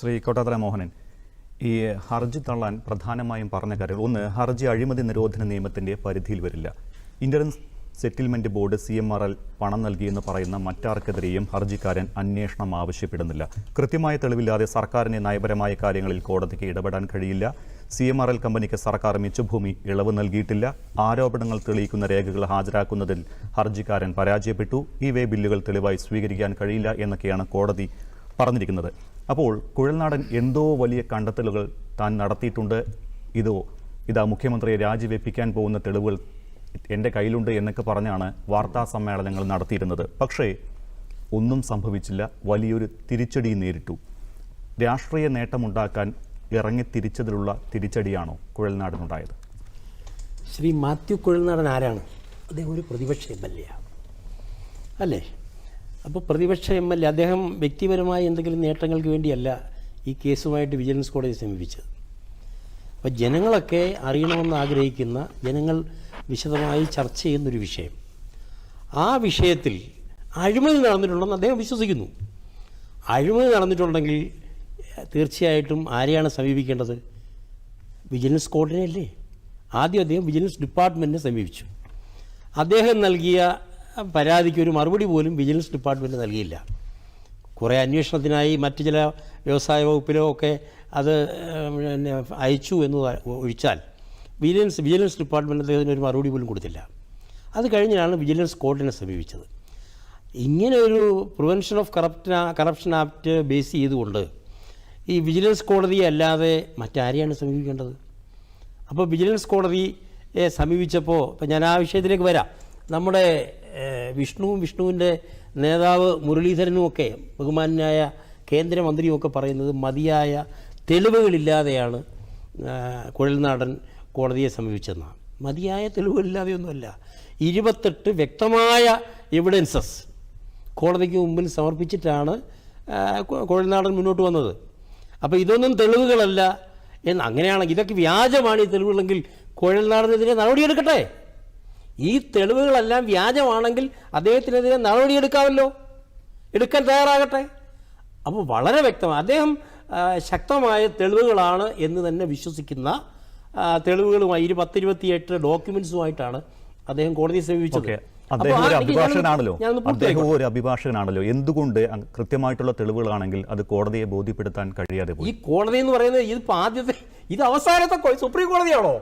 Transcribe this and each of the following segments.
ശ്രീ കോട്ടാത്തല മോഹനൻ ഈ ഹർജി തള്ളാൻ പ്രധാനമായും പറഞ്ഞ കാര്യങ്ങൾ. ഒന്ന് ഹർജി അഴിമതി നിരോധന നിയമത്തിന്റെ പരിധിയിൽ വരില്ല. Indian settlement board C M R L പണം നൽകിയെന്ന് പറയുന്ന മറ്റാർക്കെതിരെയും ഹർജിക്കാരൻ അന്വേഷണം ആവശ്യപ്പെടുന്നില്ല. കൃത്യമായ തെളിവില്ലാതെ സർക്കാരിന് നയപരമായ കാര്യങ്ങളിൽ കോടതിക്ക് ഇടപെടാൻ കഴിയില്ല. സി എം ആർ എൽ കമ്പനിക്ക് സർക്കാർ മിച്ചഭൂമി ഇളവ് നൽകിയിട്ടില്ല. ആരോപണങ്ങൾ തെളിയിക്കുന്ന രേഖകൾ ഹാജരാക്കുന്നതിൽ ഹർജിക്കാരൻ പരാജയപ്പെട്ടു. ഈ വേ ബില്ലുകൾ തെളിവായി സ്വീകരിക്കാൻ കഴിയില്ല എന്നൊക്കെയാണ് കോടതി പറഞ്ഞിരിക്കുന്നത്. അപ്പോൾ കുഴൽനാടൻ എന്തോ വലിയ കണ്ടെത്തലുകൾ താൻ നടത്തിയിട്ടുണ്ട്. ഇതോ ഇതാ മുഖ്യമന്ത്രിയെ രാജിവെപ്പിക്കാൻ പോകുന്ന തെളിവുകൾ എന്റെ കയ്യിലുണ്ട് എന്നൊക്കെ പറഞ്ഞാണ് വാർത്താ സമ്മേളനങ്ങൾ നടത്തിയിരുന്നത്. പക്ഷേ ഒന്നും സംഭവിച്ചില്ല. വലിയൊരു തിരിച്ചടി നേരിട്ടു. രാഷ്ട്രീയ നേട്ടമുണ്ടാക്കാൻ ഇറങ്ങി തിരിച്ചതിലുള്ള തിരിച്ചടിയാണോ കുഴൽനാടനുണ്ടായത്? ശ്രീ മാത്യു കുഴൽനാടൻ ആരാണ്? അദ്ദേഹം ഒരു പ്രതിപക്ഷ എം എൽ എ അല്ലേ? അപ്പോൾ പ്രതിപക്ഷ എം എൽ എ അദ്ദേഹം വ്യക്തിപരമായ എന്തെങ്കിലും നേട്ടങ്ങൾക്ക് വേണ്ടിയല്ല ഈ കേസുമായിട്ട് വിജിലൻസ് കോടതിയെ സമീപിച്ചത്. അപ്പോൾ ജനങ്ങളൊക്കെ അറിയണമെന്ന് ആഗ്രഹിക്കുന്ന ജനങ്ങൾ വിശദമായി ചർച്ച ചെയ്യുന്നൊരു വിഷയം. ആ വിഷയത്തിൽ അഴിമതി നടന്നിട്ടുണ്ടെന്ന് അദ്ദേഹം വിശ്വസിക്കുന്നു. അഴിമതി നടന്നിട്ടുണ്ടെങ്കിൽ തീർച്ചയായിട്ടും ആരെയാണ് സമീപിക്കേണ്ടത്? വിജിലൻസ് കോടതിനെ അല്ലേ ആദ്യം അദ്ദേഹം വിജിലൻസ് ഡിപ്പാർട്ട്മെന്റിനെ സമീപിച്ചു. അദ്ദേഹം നൽകിയ പരാതിക്ക് ഒരു മറുപടി പോലും വിജിലൻസ് ഡിപ്പാർട്ട്മെന്റ് നൽകിയില്ല. കുറേ അന്വേഷണത്തിനായി മറ്റു ചില വ്യവസായ വകുപ്പിലോ ഒക്കെ അത് പിന്നെ അയച്ചു എന്ന് ഒഴിച്ചാൽ വിജിലൻസ് വിജിലൻസ് ഡിപ്പാർട്ട്മെന്റ് അദ്ദേഹത്തിന് ഒരു മറുപടി പോലും കൊടുത്തില്ല. അത് കഴിഞ്ഞാണ് വിജിലൻസ് കോർട്ടിനെ സമീപിച്ചത്. ഇങ്ങനെ ഒരു prevention of corrupt corruption act base ചെയ്തുകൊണ്ട് ഈ വിജിലൻസ് കോടതിയെ അല്ലാതെ മറ്റാരെയാണ് സമീപിക്കേണ്ടത്? അപ്പോൾ വിജിലൻസ് കോടതിയെ സമീപിച്ചപ്പോൾ ഇപ്പം ഞാൻ ആ വിഷയത്തിലേക്ക് വരാം. നമ്മുടെ വിഷ്ണുവും വിഷ്ണുവിന്റെ നേതാവ് മുരളീധരനും ഒക്കെ ബഹുമാനായ കേന്ദ്രമന്ത്രിയും ഒക്കെ പറയുന്നത് മതിയായ തെളിവുകളില്ലാതെയാണ് കുഴൽനാടൻ കോടതിയെ സമീപിച്ചതെന്നാണ്. മതിയായ തെളിവുകളില്ലാതെയൊന്നുമല്ല. ഇരുപത്തെട്ട് വ്യക്തമായ എവിഡൻസസ് കോടതിക്ക് മുമ്പിൽ സമർപ്പിച്ചിട്ടാണ് കുഴൽനാടൻ മുന്നോട്ട് വന്നത്. അപ്പോൾ ഇതൊന്നും തെളിവുകളല്ല എന്ന് അങ്ങനെയാണെങ്കിൽ ഇതൊക്കെ വ്യാജമാണ് ഈ തെളിവുകളെങ്കിൽ കുഴൽനാടനെതിരെ നടപടിയെടുക്കട്ടെ? ഈ തെളിവുകളെല്ലാം വ്യാജമാണെങ്കിൽ അദ്ദേഹത്തിനെതിരെ നടപടിയെടുക്കാമല്ലോ എടുക്കാൻ തയ്യാറാകട്ടെ. അപ്പോൾ വളരെ വ്യക്തമാണ് അദ്ദേഹം ശക്തമായ തെളിവുകളാണ് എന്ന് തന്നെ വിശ്വസിക്കുന്ന തെളിവുകളുമായി ഇരു പത്തിരുപത്തിയെട്ട് ഡോക്യുമെന്റ്സുമായിട്ടാണ് അദ്ദേഹം കോടതിയെ സമീപിച്ചത്. അദ്ദേഹം ഒരു അഭിഭാഷകനാണല്ലോ. അദ്ദേഹം ഒരു അഭിഭാഷകനാണല്ലോ. എന്തുകൊണ്ട് കൃത്യമായിട്ടുള്ള തെളിവുകളാണെങ്കിൽ അത് കോടതിയെ ബോധ്യപ്പെടുത്താൻ കഴിയാതെ പോയി? ഈ കോടതി എന്ന് പറയുന്നത് ഇതിപ്പോ ആദ്യത്തെ ഇത് അവസാനത്തെ സുപ്രീം കോടതിയാണോ?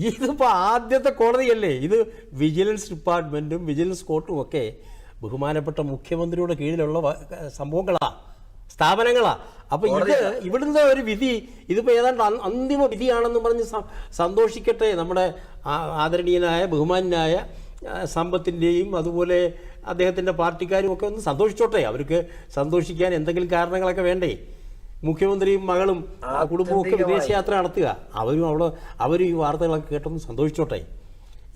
ഇതിപ്പോ ആദ്യത്തെ കോടതിയല്ലേ ഇത് വിജിലൻസ് ഡിപ്പാർട്ട്മെന്റും വിജിലൻസ് കോർട്ടും ഒക്കെ ബഹുമാനപ്പെട്ട മുഖ്യമന്ത്രിയുടെ കീഴിലുള്ള സംഭവങ്ങളാ സ്ഥാപനങ്ങളാ. അപ്പൊ ഇത് ഇവിടുന്ന് ഒരു വിധി ഇതിപ്പോ ഏതാണ്ട് അന്- അന്തിമ വിധിയാണെന്ന് പറഞ്ഞ് സന്തോഷിക്കട്ടെ നമ്മുടെ ആദരണീയനായ ബഹുമാനായ സമ്പത്തിന്റെയും സമ്പത്തിന്റെയും അതുപോലെ അദ്ദേഹത്തിന്റെ പാർട്ടിക്കാരും ഒക്കെ ഒന്ന് സന്തോഷിച്ചോട്ടെ. അവർക്ക് സന്തോഷിക്കാൻ എന്തെങ്കിലും കാരണങ്ങളൊക്കെ വേണ്ടേ? മുഖ്യമന്ത്രിയും മകളും ആ, കുടുംബവും ഒക്കെ വിദേശയാത്ര നടത്തുക. അവരും അവിടെ അവരും ഈ വാർത്തകളൊക്കെ കേട്ടൊന്ന് സന്തോഷിച്ചോട്ടെ.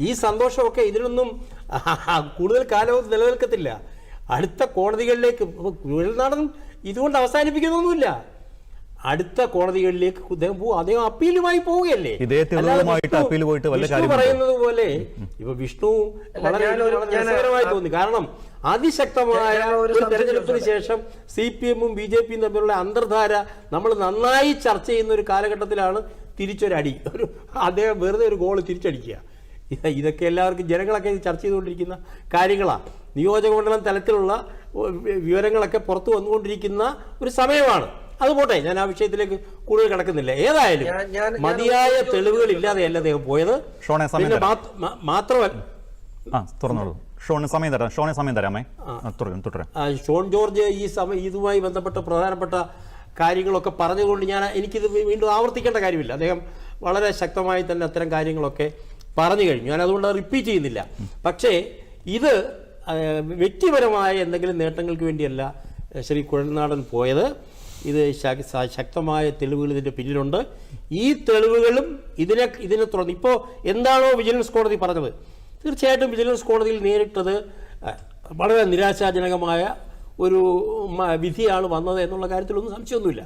ഈ സന്തോഷമൊക്കെ ഇതിനൊന്നും കൂടുതൽ കാലവും നിലനിൽക്കത്തില്ല. അടുത്ത കോടതികളിലേക്ക് കുഴൽനാടൻ ഇതുകൊണ്ട് അവസാനിപ്പിക്കുന്നൊന്നുമില്ല. അടുത്ത കോടതികളിലേക്ക് അദ്ദേഹം പോകും അദ്ദേഹം അപ്പീലുമായി പോവുകയല്ലേ? വിഷ്ണു- അപ്പീൽ പോയിട്ട് വല്ല വിഷ്ണു കാര്യമുണ്ടോ? പറയുന്നത് പോലെ ഇപ്പൊ വിഷ്ണു വളരെ ഞാൻ- രസകരമായി തോന്നി. കാരണം അതിശക്തമായ ഒരു തെരഞ്ഞെടുപ്പിന് ശേഷം സി പി എമ്മും ബി ജെ പിയും തമ്മിലുള്ള അന്തർധാര നമ്മൾ നന്നായി ചർച്ച ചെയ്യുന്ന ഒരു കാലഘട്ടത്തിലാണ് തിരിച്ചൊരടി. ഒരു അദ്ദേഹം വെറുതെ ഒരു ഗോൾ തിരിച്ചടിക്കുക. ഇത് ഇതൊക്കെ എല്ലാവർക്കും ജനങ്ങളൊക്കെ ചർച്ച ചെയ്തുകൊണ്ടിരിക്കുന്ന കാര്യങ്ങളാണ് നിയോജകമണ്ഡലം തലത്തിലുള്ള വിവരങ്ങളൊക്കെ പുറത്തു വന്നുകൊണ്ടിരിക്കുന്ന ഒരു സമയമാണ്. അത് പോട്ടെ ഞാൻ ആ വിഷയത്തിലേക്ക് കൂടുതൽ കിടക്കുന്നില്ല. ഏതായാലും മതിയായ തെളിവുകൾ ഇല്ലാതെയല്ല അദ്ദേഹം പോയത്. ഷോണെ സമയം മാത്രമല്ല ആ തുറന്നോളൂ. ഷോണിന് സമയം തരാം. ഷോണെ സമയം തരാമേ തുടരും തുടരാം. ഷോൺ ജോർജ് ഈ സമയം ഇതുമായി ബന്ധപ്പെട്ട പ്രധാനപ്പെട്ട കാര്യങ്ങളൊക്കെ പറഞ്ഞുകൊണ്ട് ഞാൻ എനിക്കിത് വീണ്ടും ആവർത്തിക്കേണ്ട കാര്യമില്ല. അദ്ദേഹം വളരെ ശക്തമായി തന്നെ അത്തരം കാര്യങ്ങളൊക്കെ പറഞ്ഞു കഴിഞ്ഞു. ഞാൻ അതുകൊണ്ട് റിപ്പീറ്റ് ചെയ്യുന്നില്ല. പക്ഷേ ഇത് വ്യക്തിപരമായ എന്തെങ്കിലും നേട്ടങ്ങൾക്ക് വേണ്ടിയല്ല ശ്രീ കുഴൽനാടൻ പോയത്. ഇത് ശക്തമായ തെളിവുകൾ ഇതിന്റെ പിന്നിലുണ്ട്. ഈ തെളിവുകളും ഇതിനെ ഇതിനെ തുടർന്ന് ഇപ്പോൾ എന്താണോ വിജിലൻസ് കോടതി പറഞ്ഞത്? തീർച്ചയായിട്ടും വിജിലൻസ് കോടതിയിൽ നേരിട്ടത് വളരെ നിരാശാജനകമായ ഒരു വിധിയാണ് വന്നത് എന്നുള്ള കാര്യത്തിലൊന്നും സംശയമൊന്നുമില്ല.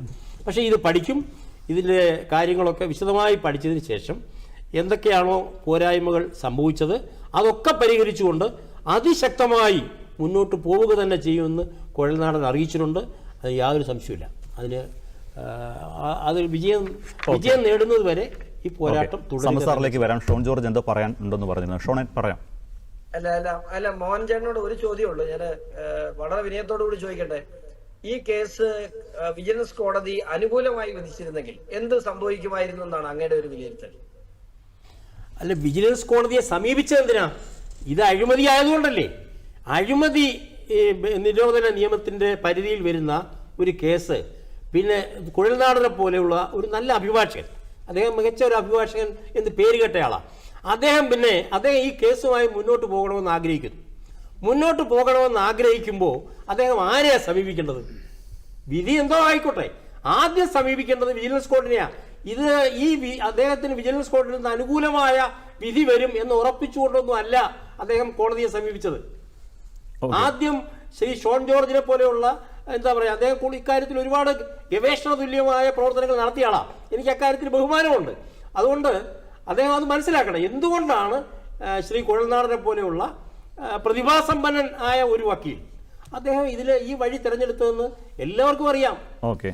പക്ഷേ ഇത് പഠിക്കും. ഇതിന്റെ കാര്യങ്ങളൊക്കെ വിശദമായി പഠിച്ചതിന് ശേഷം എന്തൊക്കെയാണോ പോരായ്മകൾ സംഭവിച്ചത് അതൊക്കെ പരിഹരിച്ചുകൊണ്ട് അതിശക്തമായി മുന്നോട്ട് പോവുക തന്നെ ചെയ്യുമെന്ന് കുഴൽനാടൻ അറിയിച്ചിട്ടുണ്ട്. അത് യാതൊരു സംശയമില്ല അതിന് അത് വിജയം വിജയം നേടുന്നത് വരെ ഈ പോരാട്ടം സമസാറിലേക്ക് വരാം. ഷോൺ ജോർജ് എന്തോ പറയാൻ ഉണ്ടെന്ന് പറഞ്ഞിരുന്നു. ഷോണെ പറയാം. അല്ല അല്ല അല്ല മോഹൻ ചേട്ടനോട് ഒരു ചോദ്യമുള്ളൂ. ഞാൻ വളരെ വിനയത്തോടു കൂടി ചോദിക്കട്ടെ. ഈ കേസ് വിജിലൻസ് കോടതി അനുകൂലമായി വിധിച്ചിരുന്നെങ്കിൽ എന്ത് സംഭവിക്കുമായിരുന്നു എന്നാണ് അങ്ങയുടെ ഒരു വിലയിരുത്തൽ? അല്ല വിജിലൻസ് കോടതിയെ സമീപിച്ചത് എന്തിനാ? ഇത് അഴിമതി ആയതുകൊണ്ടല്ലേ? അഴിമതി നിരോധന നിയമത്തിന്റെ പരിധിയിൽ വരുന്ന ഒരു കേസ് പിന്നെ കുഴൽനാടനെ പോലെയുള്ള ഒരു നല്ല അഭിഭാഷകൻ. അദ്ദേഹം മികച്ച ഒരു അഭിഭാഷകൻ എന്ന് പേര് കേട്ടയാളാണ് അദ്ദേഹം പിന്നെ അദ്ദേഹം ഈ കേസുമായി മുന്നോട്ട് പോകണമെന്ന് ആഗ്രഹിക്കുന്നു. മുന്നോട്ട് പോകണമെന്ന് ആഗ്രഹിക്കുമ്പോൾ അദ്ദേഹം ആരെയാണ് സമീപിക്കേണ്ടത്? വിധി എന്തോ ആയിക്കോട്ടെ. ആദ്യം സമീപിക്കേണ്ടത് വിജിലൻസ് കോർട്ടിനെയാണ് ഇത് ഈ അദ്ദേഹത്തിന് വിജിലൻസ് കോടതിയിൽ നിന്ന് അനുകൂലമായ വിധി വരും എന്ന് ഉറപ്പിച്ചുകൊണ്ടൊന്നും അല്ല അദ്ദേഹം കോടതിയെ സമീപിച്ചത്. ആദ്യം ശ്രീ ഷോൺ ജോർജിനെ പോലെയുള്ള എന്താ പറയുക അദ്ദേഹം ഇക്കാര്യത്തിൽ ഒരുപാട് ഗവേഷണ തുല്യമായ പ്രവർത്തനങ്ങൾ നടത്തിയ ആളാണ് എനിക്ക് അക്കാര്യത്തിൽ ബഹുമാനമുണ്ട്. അതുകൊണ്ട് അദ്ദേഹം അത് മനസ്സിലാക്കണം എന്തുകൊണ്ടാണ് ശ്രീ കുഴൽനാടനെ പോലെയുള്ള പ്രതിഭാസമ്പന്നൻ ആയ ഒരു വക്കീൽ? അദ്ദേഹം ഇതിൽ ഈ വഴി തിരഞ്ഞെടുത്തതെന്ന് എല്ലാവർക്കും അറിയാം. ഓക്കെ.